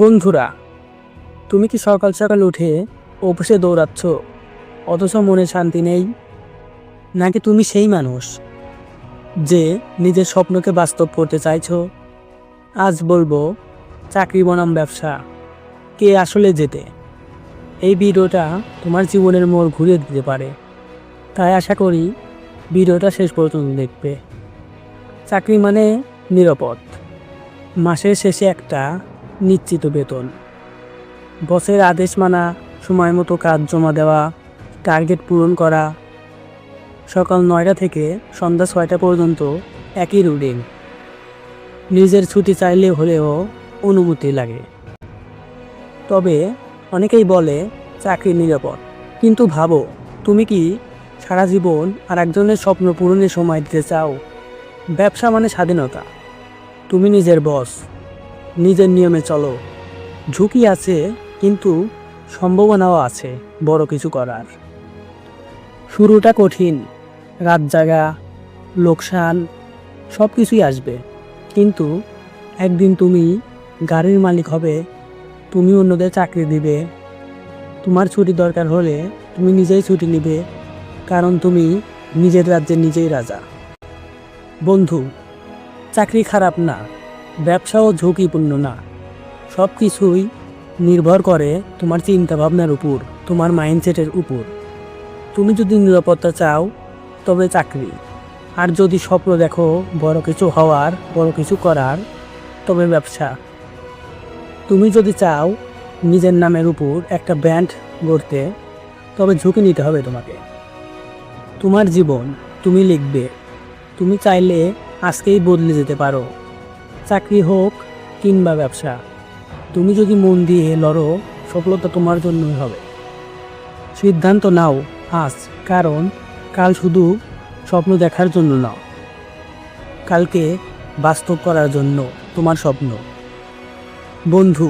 বন্ধুরা, তুমি কি সকাল সকাল উঠে অফিসে দৌড়াচ্ছ? অথচ মনে শান্তি নেই। নাকি তুমি সেই মানুষ যে নিজের স্বপ্নকে বাস্তব করতে চাইছ? আজ বলব, চাকরি বনাম ব্যবসা। কে আসলে যেতে? এই ভিডিওটা তোমার জীবনের মোড় ঘুরিয়ে দিতে পারে। তাই আশা করি ভিডিওটা শেষ পর্যন্ত দেখবে। চাকরি মানে নিরাপদ। মাসের শেষে একটা নিশ্চিত বেতন। বসের আদেশ মানা, সময় মতো কাজ জমা দেওয়া, টার্গেট পূরণ করা। সকাল নয়টা থেকে সন্ধ্যা ছয়টা পর্যন্ত একই রুটিন। নিজের ছুটি চাইলে হলেও অনুমতি লাগে। তবে অনেকেই বলে, চাকরি নিরাপদ। কিন্তু ভাবো, তুমি কি সারা জীবন আর একজনের স্বপ্ন পূরণের সময় দিতে চাও? ব্যবসা মানে স্বাধীনতা। তুমি নিজের বস। নিজের নিয়মে চলো। ঝুঁকি আছে, কিন্তু সম্ভাবনাও আছে বড় কিছু করার। শুরুটা কঠিন, রাত জাগা, লোকসান সব কিছুই আসবে। কিন্তু একদিন তুমি গাড়ির মালিক হবে, তুমি অন্যদের চাকরি দিবে। তোমার ছুটি দরকার হলে তুমি নিজেই ছুটি নিবে, কারণ তুমি নিজের রাজ্যের নিজেই রাজা। বন্ধু, চাকরি খারাপ না। ব্যবসাও ঝুঁকিপূর্ণ না। সব কিছুই নির্ভর করে তোমার চিন্তা ভাবনার উপর, তোমার মাইন্ডসেটের উপর। তুমি যদি নিরাপত্তা চাও, তবে চাকরি। আর যদি স্বপ্ন দেখো বড় কিছু হওয়ার, বড় কিছু করার, তবে ব্যবসা। তুমি যদি চাও নিজের নামের উপর একটা ব্যান্ড গড়তে, তবে ঝুঁকি নিতে হবে তোমাকে। তোমার জীবন তুমি লিখবে। তুমি চাইলে আজকেই বদলে যেতে পারো। চাকরি হোক কিংবা ব্যবসা, তুমি যদি মন দিয়ে লড়ো, সফলতা তোমার জন্যই হবে। সিদ্ধান্ত নাও আজ, কারণ কাল শুধু স্বপ্ন দেখার জন্য নাও। কালকে বাস্তব করার জন্য তোমার স্বপ্ন। বন্ধু,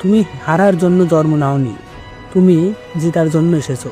তুমি হারার জন্য জন্ম নাওনি, তুমি জেতার জন্য এসেছ।